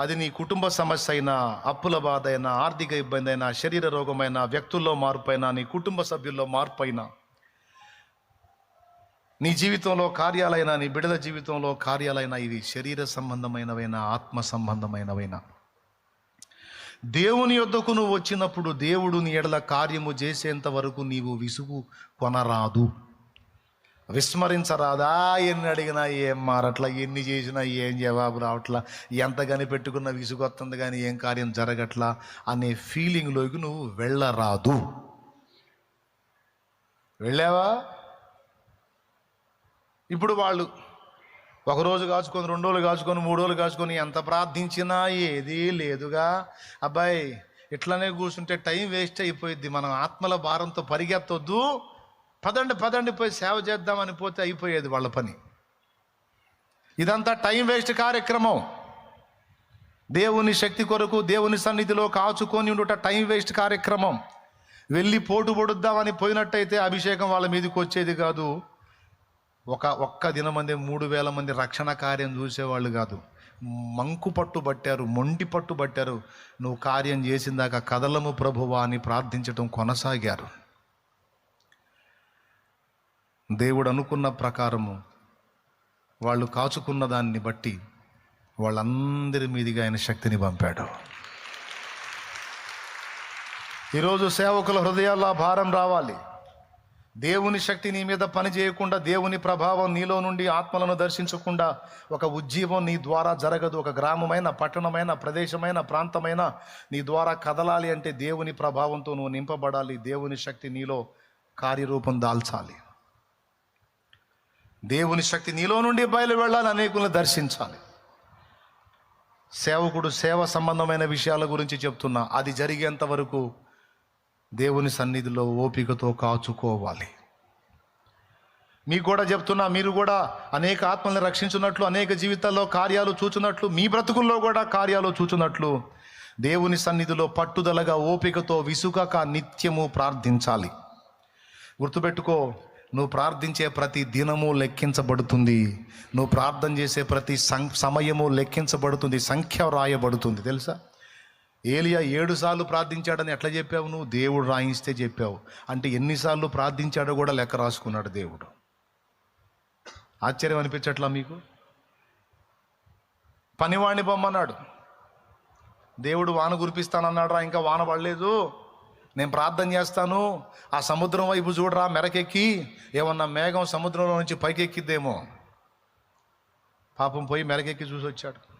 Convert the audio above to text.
అది నీ కుటుంబ సమస్య అయినా అప్పుల బాధ అయినా ఆర్థిక ఇబ్బంది అయినా శరీర రోగమైనా వ్యక్తుల్లో మార్పు అయినా నీ కుటుంబ సభ్యుల్లో మార్పు అయినా నీ జీవితంలో కార్యాలైనా నీ బిడల జీవితంలో కార్యాలైనా ఇవి శరీర సంబంధమైనవైనా ఆత్మ సంబంధమైనవైనా. దేవుని యొద్దకు నువ్వు వచ్చినప్పుడు దేవుడు నీ ఎడల కార్యము చేసేంత వరకు నీవు విసుగు కొనరాదు. విస్మరించరాదా? ఎన్ని అడిగినా ఏం మారట్లా? ఎన్ని చేసినా ఏం జవాబు రావట్లా? ఎంత కనిపెట్టుకున్న విసుగొస్తుంది కానీ ఏం కార్యం జరగట్లా? అనే ఫీలింగ్లోకి నువ్వు వెళ్ళరాదు. వెళ్ళావా? ఇప్పుడు వాళ్ళు ఒక రోజు కాచుకొని రెండు రోజులు కాచుకొని మూడు రోజులు కాచుకొని ఎంత ప్రార్థించినా ఏదీ లేదుగా. అబ్బాయి ఇట్లనే కూర్చుంటే టైం వేస్ట్ అయిపోయిద్ది. మనం ఆత్మల భారంతో పరిగెత్తొద్దు. పదండి పదండి పోయి సేవ చేద్దామని పోతే అయిపోయేది వాళ్ళ పని. ఇదంతా టైం వేస్ట్ కార్యక్రమం. దేవుని శక్తి కొరకు దేవుని సన్నిధిలో కాచుకొని ఉండుట టైం వేస్ట్ కార్యక్రమం. వెళ్ళి పోటు పొడుద్దామని పోయినట్టయితే అభిషేకం వాళ్ళ మీదకి వచ్చేది కాదు. ఒక ఒక్క దినమంది మూడు వేల మంది రక్షణ కార్యం చూసేవాళ్ళు కాదు. మంకు పట్టు పట్టారు మొండి పట్టు పట్టారు నువ్వు కార్యం చేసిందాక కదలము ప్రభువా అని ప్రార్థించటం కొనసాగారు. దేవుడు అనుకున్న ప్రకారము వాళ్ళు కాచుకున్న దాన్ని బట్టి వాళ్ళందరి మీదిగా ఆయన శక్తిని పంపాడు. ఈరోజు సేవకుల హృదయాల్లో భారం రావాలి. దేవుని శక్తి నీ మీద పని చేయకుండా దేవుని ప్రభావం నీలో నుండి ఆత్మలను దర్శించకుండా ఒక ఉజ్జీవం నీ ద్వారా జరగదు. ఒక గ్రామమైన పట్టణమైన ప్రదేశమైన ప్రాంతమైన నీ ద్వారా కదలాలి అంటే దేవుని ప్రభావంతో నువ్వు నింపబడాలి. దేవుని శక్తి నీలో కార్యరూపం దాల్చాలి. దేవుని శక్తి నీలో నుండి బయలు వెళ్ళాలి అనేకులను దర్శించాలి. సేవకుడు సేవ సంబంధమైన విషయాల గురించి చెప్తున్నా అది జరిగేంత వరకు దేవుని సన్నిధిలో ఓపికతో కాచుకోవాలి. మీకు కూడా చెప్తున్నా మీరు కూడా అనేక ఆత్మల్ని రక్షించున్నట్లు అనేక జీవితాల్లో కార్యాలు చూచున్నట్లు మీ బ్రతుకుల్లో కూడా కార్యాలు చూచున్నట్లు దేవుని సన్నిధిలో పట్టుదలగా ఓపికతో విసుగక నిత్యము ప్రార్థించాలి. గుర్తుపెట్టుకో నువ్వు ప్రార్థించే ప్రతి దినము లెక్కించబడుతుంది. నువ్వు ప్రార్థన చేసే ప్రతి సం సమయము లెక్కించబడుతుంది. సంఖ్య రాయబడుతుంది తెలుసా? ఏలియా ఏడు సార్లు ప్రార్థించాడని ఎట్లా చెప్పావు నువ్వు? దేవుడు రాయిస్తే చెప్పావు. అంటే ఎన్నిసార్లు ప్రార్థించాడో కూడా లెక్క రాసుకున్నాడు దేవుడు. ఆశ్చర్యం అనిపించట్లా మీకు? పనివాణ్ణి బొమ్మన్నాడు. దేవుడు వాన కురిపిస్తానన్నాడు ఇంకా వాన పడలేదు. నేను ప్రార్థన చేస్తాను. ఆ సముద్రం వైపు చూడరా మెరకెక్కి. ఏమన్నా మేఘం సముద్రంలో నుంచి పైకెక్కిద్దేమో. పాపం పోయి మెరకెక్కి చూసి వచ్చాడు